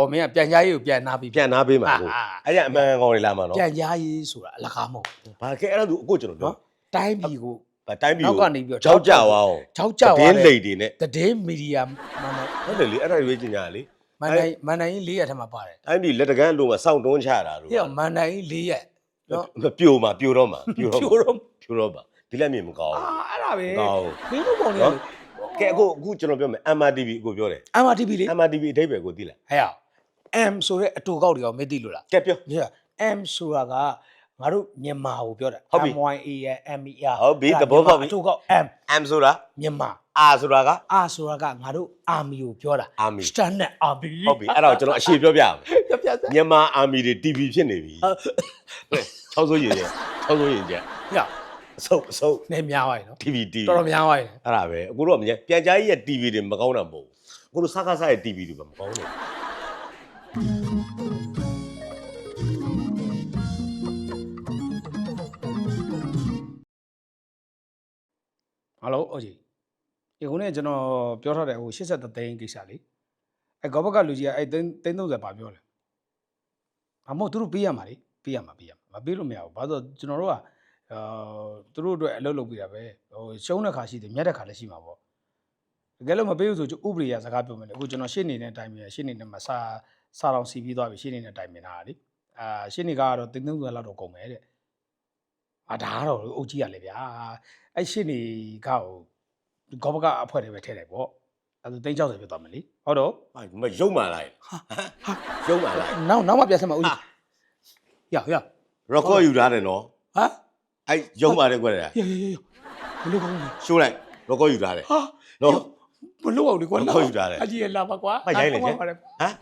ဟောမင်းကပြန်ကြားရေးကိုပြန်နာပြီးပြန်နာပေးမှာကိုအာအဲ့ဒါအမှန်ကောင်းနေလာမှာနော်ပြန်ကြားရေးဆိုတာအလကားမဟုတ်ဘူးဘာကဲအဲ့ဒါသူအခုကျွန်တော်ပြောနော်တိုင်းပြည်ကိုဗတိုင်းပြည်နောက်ကိုကနေပြီးတော့ကြောက်ကြဝအောင်ကြောက်ကြွားတည်င်းတဲ့လိတ်တွေနဲ့တည်င်းမီဒီယာမန်နိုင်ဟုတ်တယ်လေအဲ့ဒါရွေးချင်ကြလေမန်နိုင်မန်နိုင်လေးရက်ထက်မှာပါတယ်တိုင်းပြည်လက်တကန်းလုံးမှာစောင့်တွန်းချတာတို့ပြမန်နိုင်လေးရက်နော်ပြိုမှာပြိုတော့မှာပြိုတော့ပြိုမှာတော့ပြိုတော့မှာဒီလက်မြင်မကောင်းအာအဲ့ဒါပဲဘူးကောင်းမင်းတို့ပုံနေနော်ကဲအခုအခုကျွန်တော်ပြောမယ် MRTV ကိုပြောတယ် MRTV လေ MRTV အဓိပ္ပာယ်ကိုသိလားဟဲ့အောင် M ဆိုတဲ့အတူကောက်တွေရောမသိလို့လားကဲပြော ည M ဆိုတာကငါတို့မြန်မာကိုပြောတာ ဟုတ်ပြီ MYA ရဲ့ MER ဟုတ်ပြီသဘောပေါက်ပြီ အတူကောက် M M ဆိုတာ မြန်မာ R ဆိုတာက A ဆိုတာကငါတို့ army ကိုပြောတာ Army standard army ဟုတ်ပြီအဲ့ဒါကိုကျွန်တော်အရှင်းပြောပြအောင်ပြပြစမြန်မာ Army တွေ TV ဖြစ်နေပြီချောင်းစိုးရင်ကျချောင်းစိုးရင်ကျရအဆုပ်အဆုပ် နေများပါရဲ့နော် TV TV တော်တော်များပါရဲ့အဲ့ဒါပဲအခုတော့မကျန်ပြန်ကြားကြီးရဲ့ TV တွေမကောင်းတာမဟုတ်ဘူးအခုတို့စကားစားရဲ့ TV တွေပဲမကောင်းဘူး အိုဂျီဒီခုနေ့ကျွန်တော်ပြောထားတဲ့ဟို83သိန်းကိစ္စလေးအဲကောဘကလူကြီးကအဲသိန်းသိန်း30ပါပြောတယ်အမို့သူတို့ပေးရမှာလေပေးရမှာပေးရမှာမပေးလို့မရဘူးဘာလို့လဲဆိုတော့ကျွန်တော်တို့ကအာသူတို့အတွက်အလုပ်လုပ်ပေးတာပဲဟိုရှုံးတဲ့ခါရှိတယ်မြတ်တဲ့ခါလည်းရှိမှာပေါ့တကယ်လို့မပေးဘူးဆိုဥပဒေရစကားပြောမယ်လေအခုကျွန်တော်ရှင်းနေတဲ့အတိုင်းပဲရှင်းနေနဲ့မစာစာတော်စီပြီးသွားပြီရှင်းနေတဲ့အတိုင်းပဲထားတာလေအာရှင်းနေကတော့သိန်း30လောက်တော့ကုန်မယ်တဲ့အာဒါကတော့အုတ်ကြီးရလေဗျာ အဲ့ရှင်းနေကဟိုကောဘကအဖွဲတွေပဲထည့်တယ်ပေါ့အဲ့ဒါသိန်း60ပြတ်သွားမယ်လေဟုတ်တော့ဟာမရုံမှလာရင်ရုံမှလာရင်နောက်နောက်မှပြန်ဆက်မှာဦးကြီးရရ record ယူထားတယ်နော်ဟမ်အဲ့ရုံပါတယ်ကွက်တယ်ရရရရဘလို့ကောင်းလဲရှိုးလိုက် record ယူထားတယ်ဟာနော်ဘလို့အောင်လေကွာဘလို့ယူထားတယ်အကြီးရလာပါကွာဟာရိုက်လေကျပါတယ်ဟမ်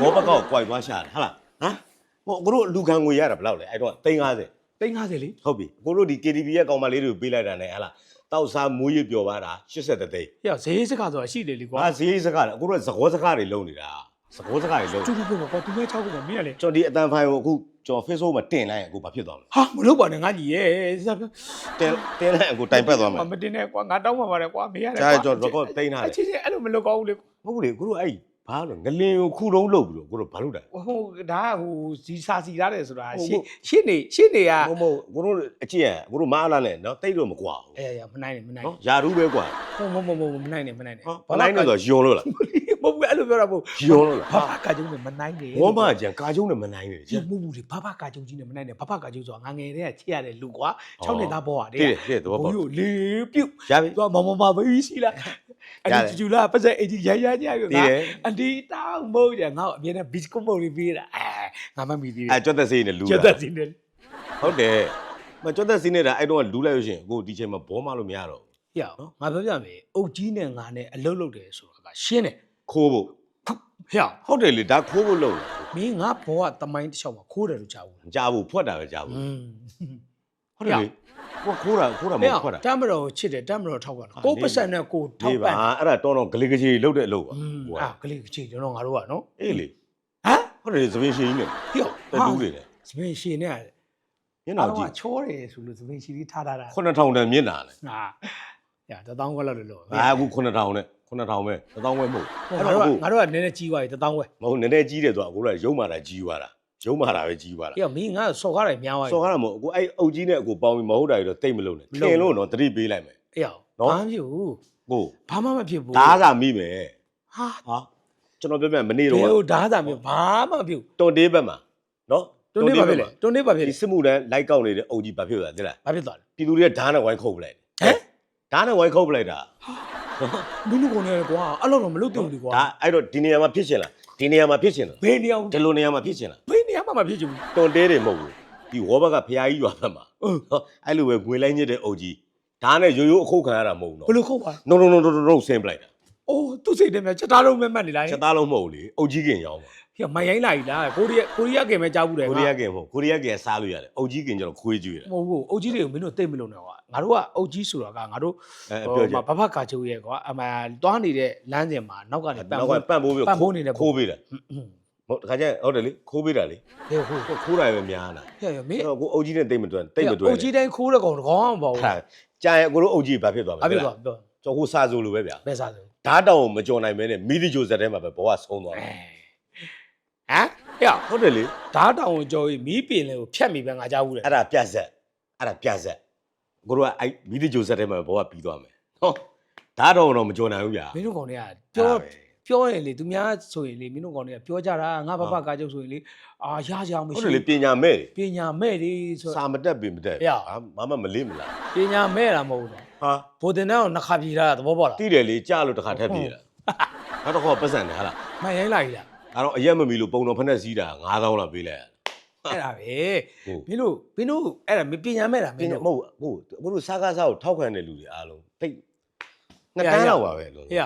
ဘောဘကောက်ကွိုက်သွားရှာတယ်ဟာလားဟမ်ဟိုကိုတို့လူခံငွေရတာဘယ်လောက်လဲအဲ့တော့350 သိန်း50လေဟုတ်ပြီကိုတို့ဒီ KTV ရဲ့ကောင်မလေးတွေကိုပေးလိုက်တာနဲ့ဟာလားတောက်စားမူးရပျော်ပါတာ83သိန်းရဈေးစကားဆိုတာရှိတယ်လေကွာဟာဈေးစကားလေကိုတို့ကသကောစကားတွေလုံနေတာသကောစကားတွေလုံကျူတူပြောကွာသူမဲ6ခုမှာမင်းရလေကျွန်တော်ဒီအတန်ဖိုင်ကိုအခုကျွန်တော် Facebook မှာတင်လိုက်ရင်အခုဘာဖြစ်သွားမလဲဟာမလုပ်ပါနဲ့ငါကြီးရဲ့စပ်တင်တင်လိုက်ရင်အခုတိုင်ပတ်သွားမယ်မတင်နဲ့ကွာငါတောင်းပါပါတယ်ကွာမင်းရတယ်ကြားရကျွန်တော် record တိန်းထားတယ်အချင်းချင်းအဲ့လိုမလုပ်ကောင်းဘူးလေမဟုတ်လေကိုတို့အဲ့ ဘာလို့ငလင်ကိုခုတုံးလုပ်ပြီးတော့ကိုတို့ဘာလုပ်တာဟိုဒါကဟိုစီစာစီထားတယ်ဆိုတာဟုတ်ရှင်းရှင်းနေရှင်းနေကမဟုတ်မဟုတ်ကိုတို့အကျင့်ရကိုတို့မအားလာနဲ့နော်တိတ်တော့မကွာဘူးအေးရမနိုင်နဲ့မနိုင်နော်ယာရူးပဲကွာဘူးမမမမနိုင်နဲ့မနိုင်နဲ့ဟောဘာလိုက်နေဆိုယွန်လို့လား မဟုတ်ဘူးအဲ့လိုပြောတာမဟုတ်ယွန်လို့လားဘာဘာကာကျုံးနဲ့မနိုင်နဲ့ဘောမကြံကာကျုံးနဲ့မနိုင်နေဒီကြမဟုတ်ဘူးလေဘာဘာကာကျုံကြီးနဲ့မနိုင်နဲ့ဘာဘာကာကျုံဆိုတာငငယ်တည်းကချစ်ရတဲ့လူကွာအော်6နှစ်သားဘောอ่ะတည်တယ်တည်တယ်သဘောပေါက်ဘိုးလေးပြုတ်ရပြီ သူကမမမဘေးရှိလားအရတယ်ဒီကျူလာပတ်စံအကြီးရရကြရတည်ငါတယ် အဒီတောင်းမို့ကြငါ့ကိုအမြဲတမ်းဘစ်ကွန်မို့လေးပေးတာအဲငါမမီသေးအဲကျွတ်သက်စေးနဲ့လူကျတာက်သက်စီနေဟုတ်တယ်မကျွတ်သက်စေးနေတာအဲ့တော့လူလိုက်လို့ရှိရင်အခုဒီချိန်မှာဘောမလို့မရတော့ရအောင်ငါပြောပြမယ်အုတ်ကြီးနဲ့ငါနဲ့အလုပ်လုပ်တယ်ဆိုတာကရှင်းတယ် ခိုးဖို့ဟဲ့ဟုတ်တယ်လေဒါခိုးဖို့လုပ်လာမင်းငါဘောကတမိုင်းတစ်ချောင်းမှာခိုးတယ်လို့ကြားဘူးလားမကြဘူးဖွက်တာပဲကြဘူးอืม ဟုတ်တယ်လေကိုခိုးတာခိုးတာမဟုတ်ဖွက်တာတမတော်ကိုချစ်တယ်တမတော်ထောက်ပါတော့ကိုပတ်စံနဲ့ကိုထောဒီက်ပါပါအဲ့ဒါတော်တော်ဂလိကကြီးလုပ်တဲ့အလုပ်ပါဟိုကအာကလေးကကြီးကျွန်တော်ငါတို့ကနော်အေးလေဟမ်ဟုတ်တယ်လေသမင်းရှင်ကြီးနဲ့ဟိုတက်တူးတွေနဲ့စပင်ရှင်နဲ့မျက်နှာအားလုံးကြကည့်ချောတယ်ဆိုလို့စပင်ရှင်ကြီးထားထားတာ9000တန်မျက်နှာလေငါ ရတသောင်းခွက်လောက်လို့လို့အာအခု9000နဲ့9000ပဲ1000ပဲမဟုတ်ငါတို့ကငါတို့ကနည်းနည်းကြီးသွားပြီတသောင်းခွက်မဟုတ်နည်းနည်းကြီးတယ်ဆိုတော့အခုလည်းရုံမာတာကြီးသွားတာရုံမာတာပဲကြီးသွားတာဟေ့မင်းငါစော်ကားတယ်များသွားပြီစော်ကားတာမဟုတ်အခုအဲ့အုပ်ကြီးနဲ့အခုပေါင်းပြီးမဟုတ်တာတွေတော့တိတ်မလုံးနဲ့ခင်လို့တော့တတိပေးလိုက်မယ်အေးအောင်နော်ဘာမှမဖြစ်ဘူးကိုဘာမှမဖြစ်ဘူးဓားစာမိမယ်ဟာဟာကျွန်တော်ပြောပြမနေ့ဘတော့ယ်လိုဓာတ်သာမျိုးဘာမှမဖြစ်ဘူးတွန်တေးဘက်မှာနော်တွန်းနေပါဖြစ်လေတွန်းနေပါဖြစ်ဒီလေစစ်မှုတန်းလိုက်ကောက်နေတဲ့အုပ်ကြီးဘာဖြစ်သွားလဲသိလားဘာဖြစ်သွားလဲပြည်သူတွေကဓာတ်နဲ့ဝိုင်းခုတ်ပလိုက် ဟမ်ဓာတ်နဲ့ဝိုင်းခုတ်ပလိုက်တာမင်းတို့ကနေကွာအဲ့လိုတော့မလုပ်တင်ဘူးလေကွာဒါအဲ့တော့ဒီနေရာမှာဖြစ်ရှင်လားဒီနေရာမှာဖြစ်ရှင်လားဘယ်နေအောင်ဒီလိုနေရာမှာဖြစ်ရှင်လားဘယ်နေရာမှမဖြစ်ချင်ဘူးတွန်တေးတွေမဟုတ်ဘူးဒီဝေါဘက်ကဖျားကြီးရွာဘက်မှာအင်းဟောအဲ့လိုပဲငွေလိုက်ညစ်တဲ့အုပ်ကြီးဓာတ်နဲ့ရိုးရိုးအခုတ်ခံရတာမဟုတ်ဘူးဘယ်နော်လိုခုတ်ပါလဲ no no no no no ဆင်းပလိုက်တာအိုးသူ့စိတ်ထဲမှာချက်သားလုံးမဲ့မှတ်နေလားချက်သားလုံးမဟုတ်ဘူးလေအုပ်ကြီးကင်ရောင်းပါ ဟေ့မရိုင်းလာ E လားကိုရီးယားကိုရီးယားကင်ပဲကြားဘူးတယ်ကိုရီးယားကင်မဟုတ်ကိုရီးယားကင်စားလို့ရတယ်အုပ်ကြီးကင်ကျတော့ခွေးကျွေးတယ်မဟုတ်ဘူးအုတ်ကြီးတွေကိုမင်းတို့သိမလို့နဲ့ကွာငါတို့ကအုတ်ကြီးဆိုတာကငါတို့အဲဟိုပြောချင်ဘဘကာချိုးရဲ့ကွာအမှသွားနေတဲ့လမ်းစဉ်မှာနောက်ကနေပန်နောက်ကဖို့ပန့်ပိုးပြီးပန့်ပိုးနေတဲ့ခိုးပေးတာဟွန်းဟုတ်တခါကျရင်ဟုတ်တယ်လေခိုးပေးတာလေဟဲ့ဟုတ်ကိုခိုးတာပဲများလာဟဲ့မင်းအဲ့တော့ကိုအုပ်ကြီးနဲ့တိတ်မတွဲတိတ်မတွဲအုတ်ကြီးတိုင်းခိုးတဲ့ကောင်တကောင်မပေါ့ဘူးဟာကြာရင်ကိုတို့အုပ်ကြီးဘာဖြစ်သွားမလဲအပြည့်တော့ပြောကျွန်တော်ဟိုစာဆိုလိုပဲဗျာဘယ်စားလဲဓာတ်တောင်ကိုမကြော်နိုင်မဲနဲ့မိဒီဂျိုဇက်ထဲမှာပဲဘဝဆုံးသွားတယ် အဲဟဲ့ဟုတ်တယ်လေဓာတ်တောင်ကိုကြော်ပြီးမီးပင်လေးကိုဖြတ်မိပဲငါကြားဘူးလေအဲ့ဒါပြက်ဆက်အဲ့ဒါပြက်ဆက်ကိုတို့ကအဲ့မီဒီဂျိုဆက်ထဲမှာဘောကပြီးသွားမယ်ဟောဒါတော့တော့မကြော်နိုင်ဘူးဗျာမင်းတို့ကောင်တွေကပြောအဲ့ဒါပဲပြောရင်လေသူများဆိုရင်လေမင်းတို့ကောင်တွေကပြောကြတာငါဘဘကားကျုပ်ဆိုရင်လေအာရကြအောင်မဟုတ်ရှိတယ်လေပညာမဲ့တယ်ပညာမဲ့တွေဆို စာမတက်ပြီမတက်ဟဲ့ဘာမှမလေးမလားပညာမဲ့တာမဟုတ်ဘူးဟာဘိုတင်တန်းကိုနှစ်ခါပြေးတာသဘောပေါက်လားတိတယ်လေကြားလို့တစ်ခါထက်ပြေးတာနောက်တော့ပတ်စံတယ်ဟာလားမှန်ရိုင်းလိုက်လား အဲ့တော့အရက်မမီလို့ပုံတော်ဖက်နဲ့စီးတာ9000လောက်ပေးလိုက်ရအဲ့ဒါပဲဟုတ်မင်းတို့မင်းတို့အဲ့ဒါမပညာမဲ့တာမပင်းညာတို့မဟုတ်ဘူးကိုတို့စားကားစားကိုထောက်ခံတဲ့လူတွေအားလုံးတိတ်နှစ်ဟဲ့တန်းဟဲ့လောက်ပါပဲလို့ဟေ့ရ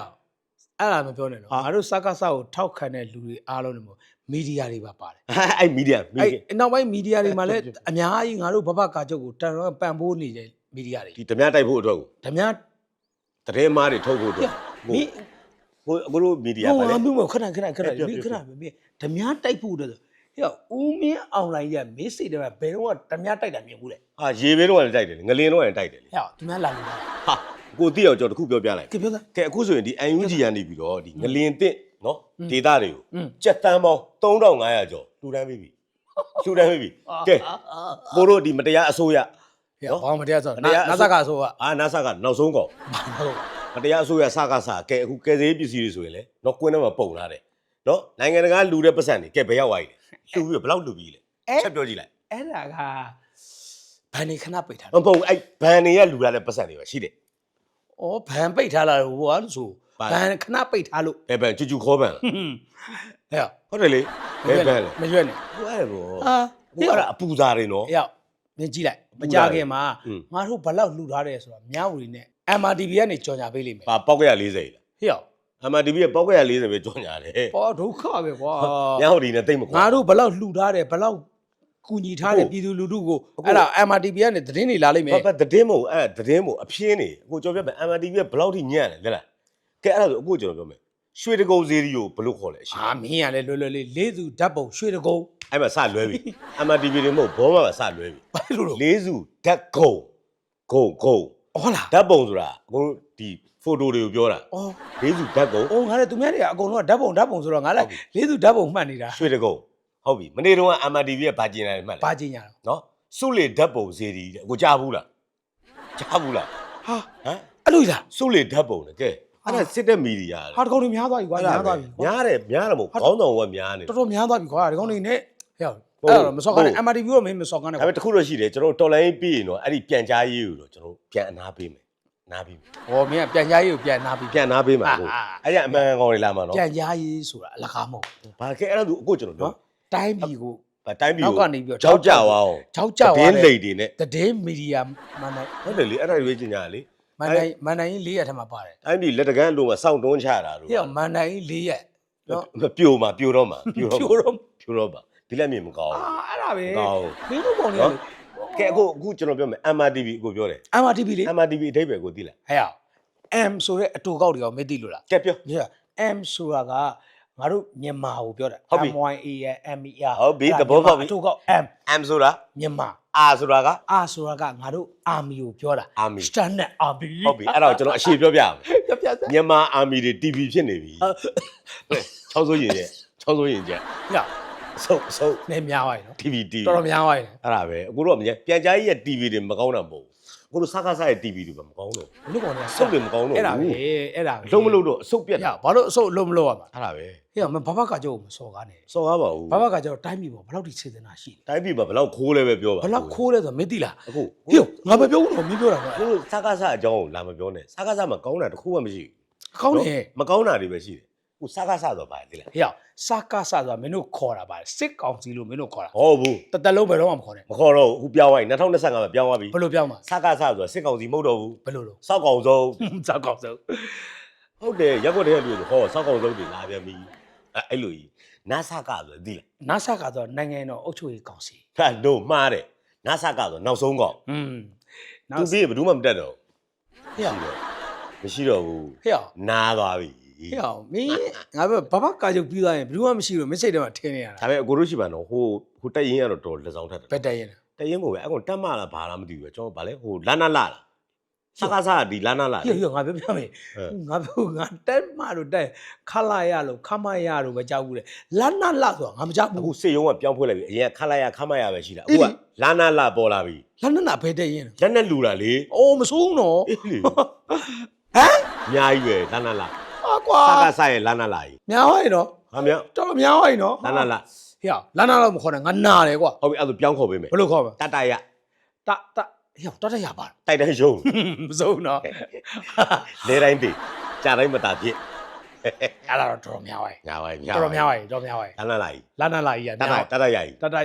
အဲ့ဒါမပြောနဲ့နော်ဟာငါတို့စကားစကိုထောက်ခံတဲ့လူတွေအားလုံးတွေမို့မီဒီယာတွေပါပါတယ်အဲ့မီဒီယာမီအဲ့ဒီယာနောက်ပိုင်းမီဒီယာတွေမှာလည်းအများကြီးငါတို့ဘဘကာချုပ်ကိုတန်တော့ပံ့ပိုးနေတဲ့မီဒီယာတွေဒီဓမြတိုက်ဖို့အတွက်ကိုဓမြ တရေမားတွေထုတ်ဖို့အတွက်မ ကိုအခုတို့မီဒီယာပါလေဟိုအမှုမခဏခဏခဏဒီခဏပဲဓမြတိုက်ဖို့တော့ဟဲ့ဦးမင်းအွန်လိုင်းရမေးစိတ်တယ်ဘယ်တော့ကဓမြတိုက်တာမြင်ဘူးလေဟာရေဘေးတော့လည်းတိုက်တယ်လေငလင်တော့လည်းတိုက်တယ်လေဟဲ့သူများလာလို့ဟာကိုတိအောင်ကြော်တခုပြောပြလိုက်ကဲပြောသားကဲအခုဆိုရင်ဒီ UNG ရန်နေပြီးတော့ဒီငလင်တင့်နော်ဒေတာတွေကိုကြက်တန်းပေါင်း3500ကျော်လူတန်းပြီးပြီလူတန်းပြီးပြီကဲကိုတို့ဒီမတရားအစိုးရနော်ဘာမတရားဆိုတော့နာဆာကအစိုးရအာနာဆာကနောက်ဆုံးကော မတရားအစိုးရစကားစားကဲအခုကဲစေးပစ္စည်းတွေဆိုရင်လေတော့ကွင်းထဲမှာပုံလာတယ်နော်နိုင်ငံတကာလူတဲ့ပတ်စံတွေကဲဘယ်ရောက်သွားပြီလဲလှူပြီးတော့ဘယ်လောက်လှူပြီးလဲချက်ပြောကြည့်လိုက်အဲ့ဒါကဘန်နေခဏပိတ်ထားမဟုတ်ဘူးအဲ့ဘန်တွေကလှူလာတဲ့ပတ်စံတွေပဲရှိတယ်။အော်ဘန်ပိတ်ထားလာလို့ဟိုကလို့ဆိုဘာဘန်ခဏပိတ်ထားလို့ဘယ်ဘန်ချူချူခေါ်ဘန်လားဟဲ့ဟုတ်တယ်လေဘယ်ဘန်လဲမရွက်နဲ့ဟိုအဲ့ဘောအာဟိုအဲ့ဒါအပူစားတွေနော်ဟဲ့မြင်ကြည့်လိုက်ပူမလာကြတယ်ခင်မှာอืมငါတို့ဘလောက်လှူထားတယ်ဆိုတာမြဝတီနဲ့ MRTV ကနေကြော်ညာပေးလိမ့်မယ်ပါပေါက်ကရ40လားဟဲ့အမတီဗီကပေါက်ကရ40ပဲကြောညာတယ်ပေါ်ဒုက္ခပဲကွာညဟိုဒီနဲ့တိတ်မကွာ ငါတို့ဘလောက်လှူထားတယ်ဘလောက်ကူညီထားတယ်ဟုတ်ပြည်သူလူထုကိုအခုအဲ့ဒါ MRTV ကနေသတင်းတွေလာလိမ့်မယ် ဘာဘာသတင်းမို့အဲ့သတင်းမို့အပြင်းနေအခုကြောပြောမယ် MTV ကဘယ်လောက်ထိညံ့လဲလဲလားကဲအဲ့ဒါဆိုအခုကျွန်တော်ပြောမယ်ရွှေတကုံစီရီကိုဘယ်လိုခေါ်လဲအရှိဟာမင်းကလည်းလွယ်လွယ်လေးလေးစုဓာတ်ပုံရွှေတကုံအဲ့မှာစလွဲပြီ MTV တွေမဟုတ်ဘောမှာစလွဲပြီဘာလို့လို့လေးစုဓာတ်ကုံဂုံဂုံ ဟုတ်လားဓာတ်ပုံဆိုတာအခုဒီဖိုတိုတွေကိုပြောတာအော်လေးစုဓာတ်ကုံအော်ငါလည်းသူများတွေကအကုန်လုံးကဓာတ်ပုံဓာတ်ပုံဆိုတော့ငါလည်းလေးစုဓာတ်ပုံမှတ်နေတာရွှေတကုံဟုတ်ပြီမနေ့တုန်းက MTV ကဘာကျင်လာတယ်မှတ်ပါလားကြည့်ညာတော့နော်စုလေဓာတ်ပုံစီရီတဲ့ကိုကြားဘူးလားကြားဘူးလားဟာဟမ်အဲ့လိုလားစုလေဓာတ်ပုံလေကဲအဲ့ဒါစစ်တဲ့မီဒီယာဟာတကောင်တွေများသွားပြီကွာများသွားပြီကွာ များတယ်များတယ်မို့ခေါင်းဆောင်ကများနေတော်တော်များသွားပြီကွာဒီကောင်တွေနဲ့ဟဲ့ဟုတ် အဲ့တော့မစော်ကားနဲ့ဟုတ် MRTV ကိုမင်းမစော်ကားနဲ့ဒါပေမဲ့တစ်ခုတော့ရှိတယ်ကျွန်တော်တော်လိုင်းပြီးရင်တော့အဲ့ဒီပြန်ကြားရေးကိုတော့ကျွန်တော်ပြန်အနာပေးမယ်အနာပေးမယ်ဟောမင်းကပြန်ကြားရေးကိုပြန်နာပြီးပြန်အနာပေးမှာကိုအာအဲ့ဒီအမှန်ကောင်တွေလာမှာနော်ပြန်ကြားရေးဆိုတာအလကားမဟုတ်ဘူးဘာကဲအဲ့ဒါသူအခုကျွန်တော်ပြောနော်တိုင်းပြည်ကိုဗတိုင်းပြည်နောက်ကိုကနေပြီးတော့ ကြောက်ကြွားအောင်ကြောက်ကြွားတင်းတဲ့လိတ်တွေနဲ့သတင်းမီဒီယာမန်နိုင်ဟုတ်တယ်လေအဲ့ဒါတွေကျင်ညာလေမန်နိုင်မန်နိုင်လေးရက်ထက်မှာပါတယ်တိုင်းပြည်လက်တကန်းလုံးမှာစောင့်တွန်းချတာတို့ဟဲ့မန်နိုင်လေးရက်နော်ပြိုမှာပြိုတော့မှာပြိုတော့ပြိုမှာတော့ပြိုတော့မှာ ဒီလက်မြင်မကောင်းအာအဲ့ဒါပဲဘူးကောင်းမင်းတို့ကောင်တွေကနော်ကဲအခုအခုကျွန်တော်ပြောမယ် MRTV ကိုပြောတယ် MRTV လေဟဲ့ MRTV အဓိပ္ပာယ်ကိုသိလား M ဆိုတဲ့အတူကောက်တွေရောမသိလို့လားကဲပြောည M ဆိုတာကငါတို့မြန်မာကိုပြောတာဟုတ်ပြီ M Y A M E R ဟုတ်ပြီအဲ့ဒါသဘောပေါက်ပြီအတူကောက် M M ဆိုတာမြန်မာ R ဆိုတာကအာဆိုတာကငါတို့ army ကိုပြောတာ Army standard army ဟုတ်ပြီအဲ့ဒါကိုကျွန်တော်အရှိပြောပြအောင်ပြပြစမြန်မာ army တွေ TV ဖြစ်နေပြီချောင်းစိုးရင်ကျချောင်းစိုးရင်ကျည ဆုပ်ဆုပ်နေများသွားပြီနော် TV TV တော်တော်များသွားပြီအဲ့ဒါပဲအခုတော့မကျပြန်ကြားကြီးရဲ့ TV တွေမကောင်းတာမဟုတ်ဘူးအခုတို့စကားစားရဲ့ TV တွေပဲမကောင်းတော့လူကောင်တွေကဆုပ်တွေမကောင်းတော့အဲ့ဒါပဲဘူးအဲ့ဒါပဲလုံးမလို့တော့အဆုပ်ပြက်ညတာဘာလို့အဆုပ်လုံးမလို့ရမှာအဲ့ဒါပဲဟဲ့မဘဘကကြောက်ကိုမစော်ကားနဲ့စော်ကားပါဦးဘဘကကြောက်တိုင်းပြည်ပေါ်ဘယ်လောက်ထိစေတနာရှိတိုင်းပြည်မှာဘယ်လောက်ခိုးလဲပဲပြောပါလဲဘယ်လောက်ခိုးလဲဆိုတော့မသိလားအခုဟေ့ငါမပြောဘူးတော့မင်းပြောတာကွာအခုစကားစားအကြောင်းကိုလာမပြောနဲ့စကားစားမှာကောင်းတာတစ်ခုမှမရှိအကောင်းဘူးနေမကောင်းတာတွေပဲရှိတယ် အခုစကားစားတော့ပါလေလားဟေ့စကားစဆိုတာမင်းတို့ခေါ်တာပါစစ်ကောင်စီလို့မင်းတို့ခေါ်တာဟုတ်ဘူးတသက်လုံးဘယ်တော့မှမခေါ်နဲ့မခေါ်တော့ဘူးအခုပြောင်းသွားပြီ2025မှာပြောင်းသွားပြီဘယ်လိုပြောင်းမှာစကားစားဆိုတာစစ်ကောင်စီမဟုတ်တော့ဘူးဘယ်လိုလို့စောက်ကောင်ဆုံးစကောက်ဆုံးဟုတ်တယ်ရက်ွက်တဲ့လူတွေဟောစောက်ကောင်ဆုံးတွေလာပြန်ပြီအဲအဲ့လိုကြီးနာဆာကဆိုသိလားနာဆာကတော့နိုင်ငံတော်အုပ်ချုပ်ရေးကောင်စီခါတို့မှားတယ်နာဆာကဆိုနောက်ဆုံးကောင်อืมသူပြီးရင်ဘယ်သူမှမတက်တော့ဟေ့ဘူးမရှိတော့ဘူးဟေ့နားသွားပြီ ဟေ့မင်းငါဘဘဘကာချုပ်ပြီးသွားရင်ဘယ်သူမှမရှိလို့မစိတ်ထဲမှာထင်းနေရတာဒါပေမဲ့အကိုတို့ရှိပါတော့ဟိုဟိုတက်ရင်ကတော့တော်လက်ဆောင်ထက်တယ်ဘက်တရင်တက်ရင်ကိုပဲအကောင်တက်မလားဘာလားမသိဘူးပဲကျွန်တော်ဗာလဲဟိုလာနာလာလားစကားစားဒီလာနာလာဟိုဟိုငါပြောပြမယ်အဲငါပြောငါတက်မလို့တက်ခလာရလို့ခမရလို့ပဲကြောက်ဘူးလေလာနာလာဆိုတာငါမကြောက်အခုဘူးစေယုံကပြောင်းဖွဲ့လိုက်ပြီအရင်ကခလာရခမရပဲရှိတာအခုကလာနာလာပေါ်လာပြီလာနာနာဘယ်တက်ရင်လက်နဲ့လူတာလေအိုးမဆိုးနော်အေးလေဟမ်အများကြီးပဲလာနာလာ အာကွာစကားစားရဲ့လာနာလာကြီးများဟိုင်းနော်ဟာမြောက်တော်တော်များဟိုင်းနော်လာနာလာဟေ့လာနာလာမခေါ်နဲ့ငါနာတယ်ကွာဟုတ်ပြီအဲ့ဒါပြောင်းခေါ်ပေးမယ်ဘယ်လိုခေါ်မလဲတတရတတဟေ့တတရပါတိုက်တိုင်းရုံမစိုးနော်လဲတိုင်းတည်ကြာတိုင်းမတာဖြစ်အဲ့ဒါတော့တော်တော်များဟိုင်းညာပါညာတော်တော်များဟိုင်းတော်များဟိုင်းလာနာလာကြီးလာနာလာကြီးကတတတတရကြီးတတ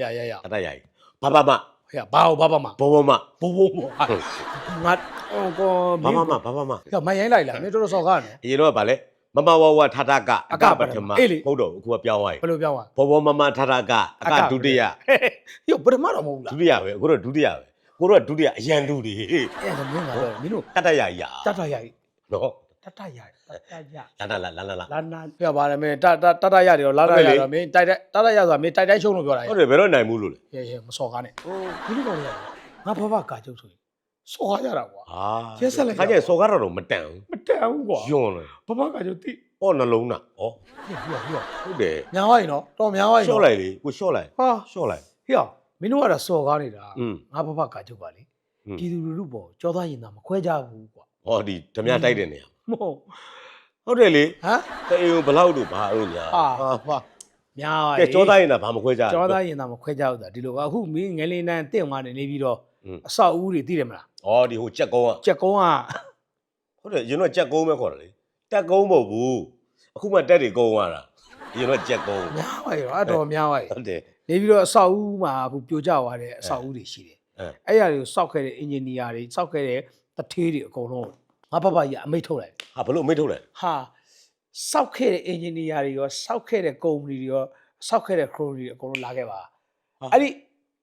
ရရရတတရကြီးဘာဘာမ ဟေ့ဘာဘာဘာမဘောဘောမဘိုးဘိုးငါဟိုကောဘာဘာမဘာဘာမဟေ့မရိုင်းလိုက်လားမင်းတော်တော်စော်ကားနော်အရင်တော့ဗာလဲမမဝဝထထကအကပထမအေးလေ ဟုတ်တော့အခုကပြောင်းသွားပြီဘယ်လိုပြောင်းသွားဘောဘောမမထထကအကဒုတိယဟေ့ပထမတော့မဟုတ်ဘူးလားဒုတိယပဲအခုတော့ဒုတိယပဲကိုတော့ဒုတိယအရန်ဒုတိအဲ့ဒါမင်းကတော့မင်းတို့တတရကြီးอ่ะတတရရနော် တတရတတရလာလာလာလာလာလာနာပြောပါတယ်မင်းတတတတရတွေတော့လာလာရတော့မင်းတိုက်တဲ့တတရဆိုတာမင်းတိုက်တိုင်းရှုံးလို့ပြောတာဟုတ်တယ်ဘယ်တော့နိုင်ဘူးလို့လဲရေရေမစော်ကားနဲ့ဟိုဒီလိုကောင်လေငါဘဘကာကျုပ်ဆိုရင်စော်ရတာကွာဟာကျက်ဆက်လိုက်ခါကျစော်ကားတော့မတန်ဘူးမတန်ဘူးကွာယွန်းတယ်ဘဘကာကျုပ်တိအော်နှလုံးသားဩဟုတ်ပြီဟုတ်တယ်ညာဝိုင်းနော်တော်ညာဝိုင်းရှော့လိုက်လေကိုရှော့လိုက်ဟာရှော့လိုက်ဟေ့မင်းတို့ကတော့စော်ကားနေတာငါဘဘကာကျုပ်ပါလေပြည်သူလူထုပေါ်ကြောသားရင်သာမခွဲကြဘူးကွာဟောဒီဓမြတိုက်တဲ့နေရာ မဟုတ် ဟုတ်တယ်လေ ဟမ် တေယုံဘလောက်တို့ဘာလို့ညာ ဟာဟာများပါ ကဲကြောသားရင်တာဘာမခွဲကြ ကြောသားရင်သားမခွဲကြဘူးတာဒီလိုကအခုမင်းငယ်လေးနန်းတင့်သွားနေနေပြီးတော့ อืม အဆောက်အဦတွေသိတယ်မလား ဩဒီဟိုကြက်ကုန်းอ่ะ ကြက်ကုန်းက ဟုတ်တယ်ရင်တော့ကြက်ကုန်းပဲခေါ်တယ်လေတက်ကုန်းမဟုတ်ဘူးအခုမှတက်တွေကုန်းသွားတာရင်တော့ကြက်ကုန်း များပါရောအဲ့တော်များပါရော ဟုတ်တယ် နေပြီးတော့အဆောက်အဦမှာအခုပြိုကျသွားတဲ့အဆောက်အဦတွေရှိတယ် အဲ အဲ့ရတွေကိုစောက်ခဲ့တဲ့အင်ဂျင်နီယာတွေစောက်ခဲ့တဲ့တထေးတွေအကုန်လုံး ငါဘဘကြီးကအမိတ်ထုတ်လိုက် ဟာဘလို့မိတ်ထုတ်လိုက် ဟာစောက်ခဲ့တဲ့အင်ဂျင်နီယာတွေရောစောက်ခဲ့တဲ့ကုမ္ပဏီတွေရောစောက်ခဲ့တဲ့ခရိုနီတွေအကုန်လုံးလာခဲ့ပါအဲ့ဒီ